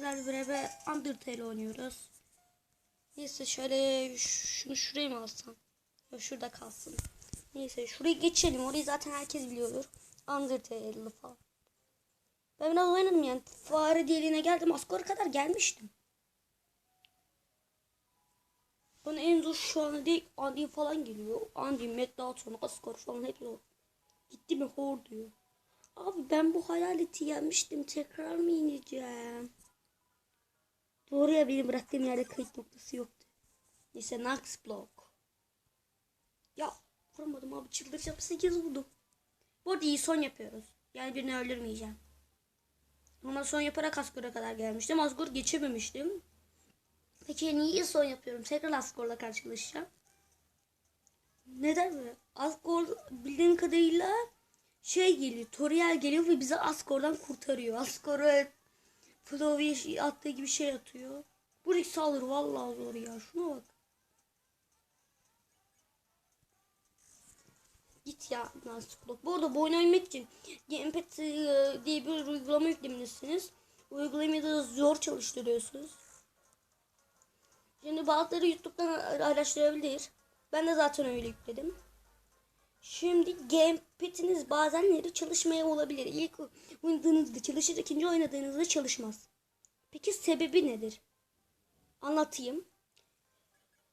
sizlerle beraber Undertale oynuyoruz. Neyse şöyle şunu şuraya mı alsam? Ya şurada kalsın. Neyse şuraya geçelim. Orayı zaten herkes biliyordur. Undertale'lı falan. Ben biraz oynadım yani. Fare deliğine geldim. Asgore kadar gelmiştim. Bana en zor şu an değil. Andy falan geliyor. Andy, Matt Dalton, Asgore falan hep zor. Gitti mi hor diyor. Abi ben bu hayaleti yenmiştim. Tekrar mı ineceğim? Doğru benim bıraktığım yerde kayıt noktası yoktu. Neyse next block. Ya vuramadım abi çıldıracağım 8 vurdum. Bu arada iyi son yapıyoruz. Yani birini öldürmeyeceğim. Ama son yaparak Asgor'a kadar gelmiştim. Asgor geçememiştim. Peki niye son yapıyorum? Tekrar Asgor'la karşılaşacağım. Neden böyle? Asgor bildiğim kadarıyla şey geliyor. Toriel geliyor ve bizi Asgor'dan kurtarıyor. Asgor'a Flovia attığı gibi şey atıyor. Bu Rick saldırı vallahi zor ya. Şuna bak. Git ya Nasıl Block. Bu arada bu oyunu oynamak için Gamepad e, diye bir uygulama yüklemelisiniz. Uygulamayı da zor çalıştırıyorsunuz. Şimdi bazıları YouTube'dan araştırabilir. Ben de zaten öyle yükledim. Şimdi gamepad'iniz bazenleri çalışmaya olabilir. İlk oynadığınızda çalışır, ikinci oynadığınızda çalışmaz. Peki sebebi nedir? Anlatayım.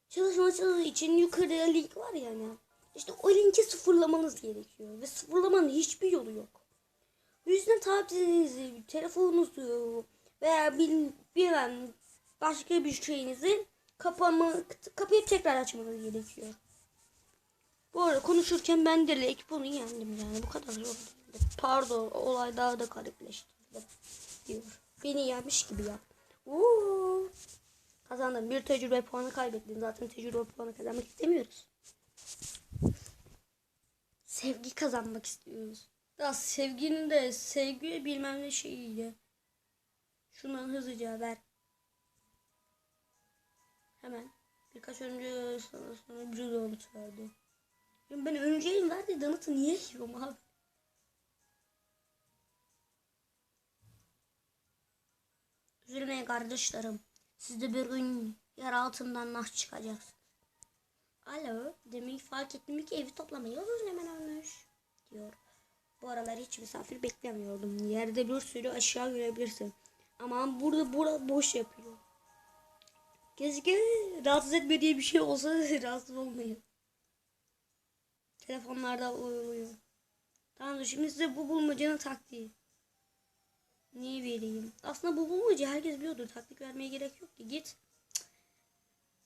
Çalışması için yukarıda link var ya hani. İşte o linki sıfırlamanız gerekiyor. Ve sıfırlamanın hiçbir yolu yok. O yüzden tabletinizi, telefonunuzu veya bil, bilmem başka bir şeyinizi kapama, kapayıp tekrar açmanız gerekiyor. Bu arada konuşurken ben de ekip onu yendim yani bu kadar zor. Pardon olay daha da garipleştirdi diyor. Beni yenmiş gibi yap. Oo. Kazandım. Bir tecrübe puanı kaybettin. Zaten tecrübe puanı kazanmak istemiyoruz. Sevgi kazanmak istiyoruz. Ya sevginin de sevgi bilmem ne şeyiydi. Şundan hızlıca ver. Hemen. Birkaç önce sana sonra bir donut verdi. Ben önceyin verdi donut'u niye yiyorum abi? Üzülmeyin kardeşlerim. Siz de bir gün yer altından nah çıkacaksınız. Alo, demek fark ettim ki evi toplamayı hemen olmuş diyor. Bu aralar hiç misafir beklemiyordum. Yerde bir sürü aşağı görebilirsin. Ama burada burada boş yapıyor. Keşke rahatsız etme diye bir şey olsa rahatsız olmayın. Telefonlarda uyuyor. Tamam şimdi size bu bulmacanın taktiği. Niye vereyim? Aslında bu bulmaca herkes biliyordur. Taktik vermeye gerek yok ki. Git.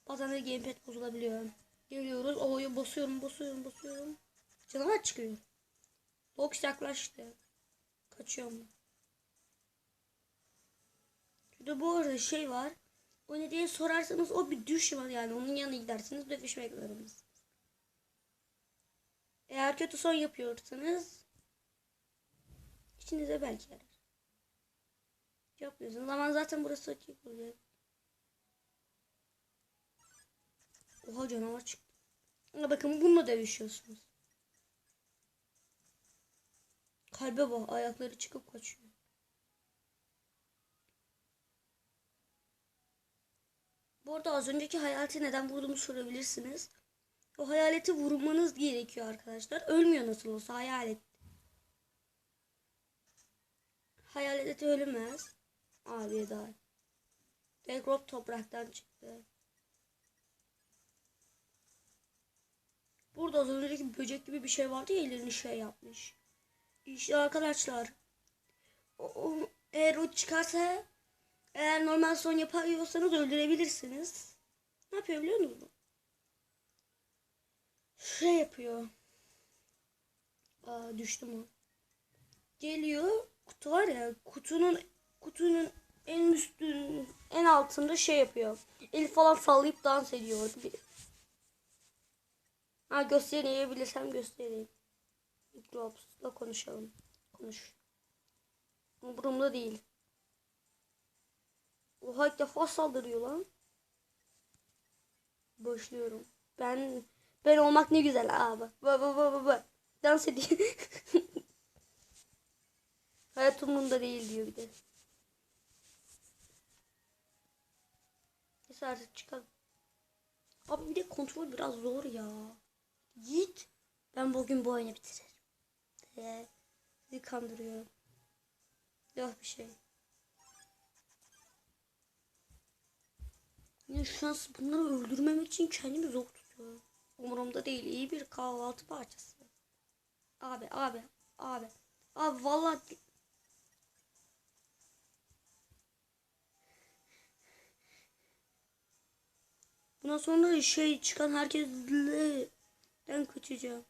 Bazen de gamepad bozulabiliyor. Geliyoruz. O'yu basıyorum, basıyorum, basıyorum. Canavar çıkıyor. Box yaklaştı. Kaçıyorum. Şurada bu arada şey var. O ne diye sorarsanız o bir düşman yani. Onun yanına gidersiniz dövüşmek zorundasınız. Eğer kötü son yapıyorsanız içinize belki yarar. Yapmıyorsunuz ama zaten burası açık olacak. Oha canavar çıktı. Bakın bununla dövüşüyorsunuz. Kalbe bak ayakları çıkıp kaçıyor. Bu arada az önceki hayaleti neden vurduğumu sorabilirsiniz. O hayaleti vurmanız gerekiyor arkadaşlar. Ölmüyor nasıl olsa hayalet. Hayalet ölmez. Abi daha. Degrop topraktan çıktı. Burada az önceki böcek gibi bir şey vardı ya ellerini şey yapmış. İşte arkadaşlar. O, o, eğer o çıkarsa eğer normal son yapıyorsanız öldürebilirsiniz. Ne yapıyor biliyor musunuz? Şey yapıyor. Aa düştüm o. Geliyor kutu var ya kutunun kutunun en üstün en altında şey yapıyor. El falan sallayıp dans ediyor. Ha gösterebilirsem göstereyim. Mikrofonla konuşalım. Konuş. Umurumda değil. Oha ilk defa saldırıyor lan. Başlıyorum. Ben ben olmak ne güzel abi. Ba ba ba ba ba. Dans ediyor. Hayat umurumda değil diyor bir de. Neyse artık çıkalım. Abi bir de kontrol biraz zor ya. Git. Ben bugün bu oyunu bitiririm. Ee, sizi kandırıyorum. Yok bir şey. Yine şu an bunları öldürmemek için kendimi zor tutuyorum. Umurumda değil. iyi bir kahvaltı parçası. Abi abi abi. Abi vallahi Bundan sonra şey çıkan herkesden kaçacağım.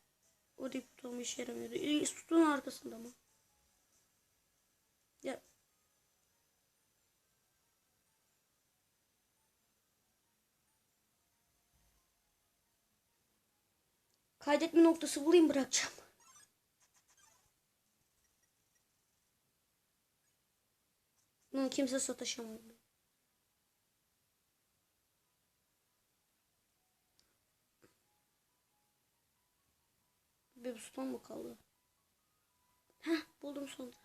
O diplomu işe yaramıyordu. E, sütun arkasında mı? Ya. Kaydetme noktası bulayım bırakacağım. Bunu kimse sataşamıyor. Bir buton mu kaldı? Heh buldum sonunda.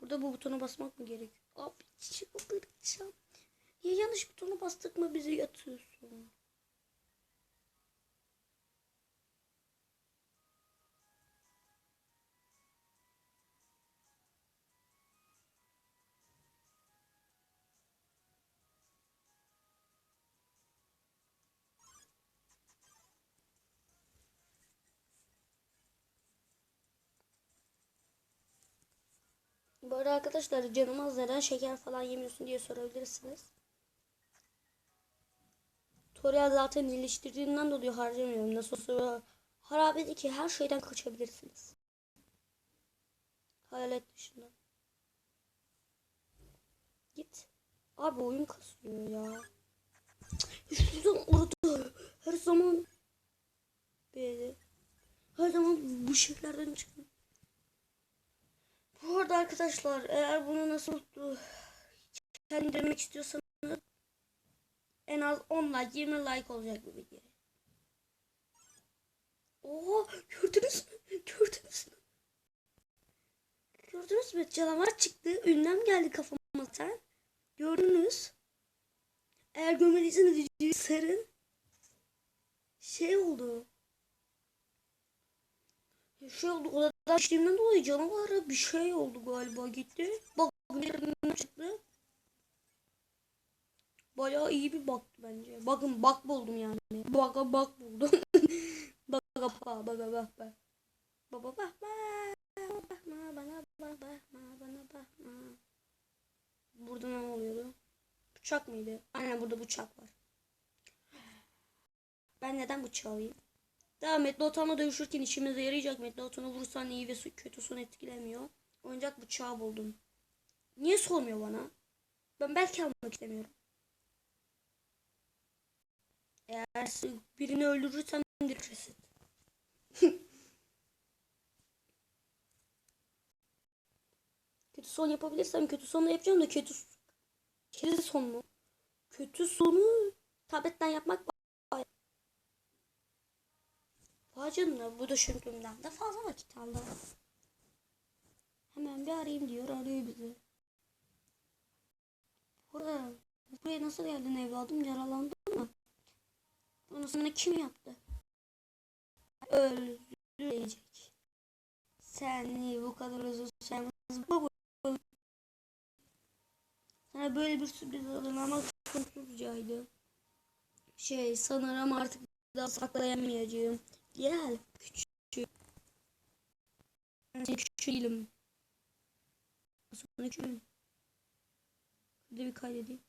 Burada bu butona basmak mı gerek? Abi çıldıracağım. Ya yanlış butona bastık mı bizi yatıyorsun? Bu arada arkadaşlar canım az neden şeker falan yemiyorsun diye sorabilirsiniz. Toriel zaten iyileştirdiğinden dolayı harcamıyorum. Nasıl olsa harabedeki her şeyden kaçabilirsiniz. Hayalet dışında. Git. Abi oyun kasıyor ya. Şuradan orada her zaman böyle her zaman bu şeylerden çıkın. Bu arada arkadaşlar eğer bunu nasıl kendi demek istiyorsanız en az 10 like 20 like olacak bu video. Oha gördünüz mü? Gördünüz mü? Gördünüz mü? Canavar çıktı. Ünlem geldi kafama sen. Gördünüz. Eğer görmediyseniz videoyu sarın. Şey oldu. Şey oldu odadan içtiğimden dolayı canavara bir şey oldu galiba gitti. Bak yerinden çıktı. Bayağı iyi bir baktı bence. Bakın bak buldum yani. Baka bak buldum. baka baka baka bak bak. Baba bak bak. Bakma bana bak bakma bana bakma. Burada ne oluyordu? Bıçak mıydı? Aynen burada bıçak var. Ben neden bıçağı alayım? Daha Medloton'la dövüşürken işimize yarayacak. Medloton'u vurursan iyi ve kötü son etkilemiyor. Oyuncak bıçağı buldum. Niye sormuyor bana? Ben belki almak istemiyorum. Eğer birini öldürürsem direkt kötü son yapabilirsem kötü sonu yapacağım da kötü kötü son mu? Kötü sonu tabletten yapmak Canına bu düşündüğümden de fazla vakit aldı. Hemen bir arayayım diyor arıyor bizi. Burada buraya nasıl geldin evladım yaralandın mı? Bunu sana kim yaptı? Öldürecek. Seni bu kadar uzun sevmez baba. Sana böyle bir sürpriz hazırlamak sonsuzcaydı. Şey sanırım artık daha saklayamayacağım. Gel küçük. Ben küçük değilim. Sonra küçüğüm. Şurada bir kaydedeyim.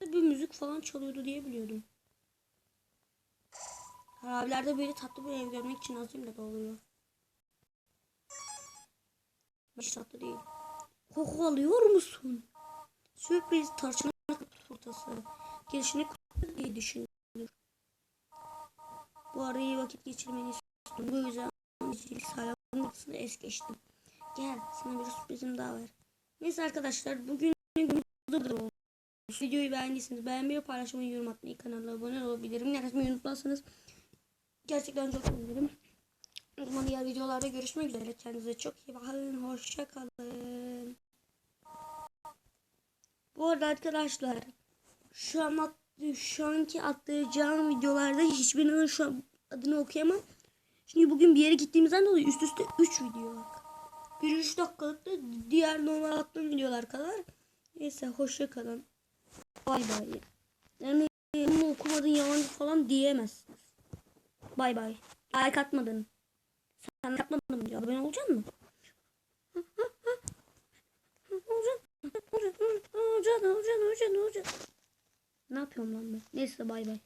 Bir müzik falan çalıyordu diye biliyordum. Harabilerde böyle tatlı bir ev görmek için azim de doluyor. Hiç tatlı değil. Koku alıyor musun? Sürpriz tarçın turtası. Girişini diye Bu arada iyi vakit geçirmeni istiyorum. Bu yüzden sayfanın es geçtim. Gel sana bir sürprizim daha var. Neyse arkadaşlar bugün burada Videoyu beğendiyseniz beğenmeyi, paylaşmayı, yorum atmayı, kanala abone olabilirim. Yazmayı unutmazsanız gerçekten çok sevinirim. O zaman diğer videolarda görüşmek üzere. Kendinize çok iyi bakın. Hoşça kalın. Bu arada arkadaşlar şu an at- şu anki atlayacağım videolarda hiçbirinin şu an adını okuyamam. Çünkü bugün bir yere gittiğimizden dolayı üst üste 3 video var. Bir 3 dakikalıkta diğer normal attığım videolar kadar. Neyse hoşça kalın. Bay bay. Yani bunu okumadın yalancı falan diyemezsiniz. Bay bay. Like atmadın. Sen like atmadın? Ya ben olacak mı? Olacak. Olacak. Olacak. Olacak. Olacak. Olacak. Ne yapıyorum lan ben? Neyse bay bay.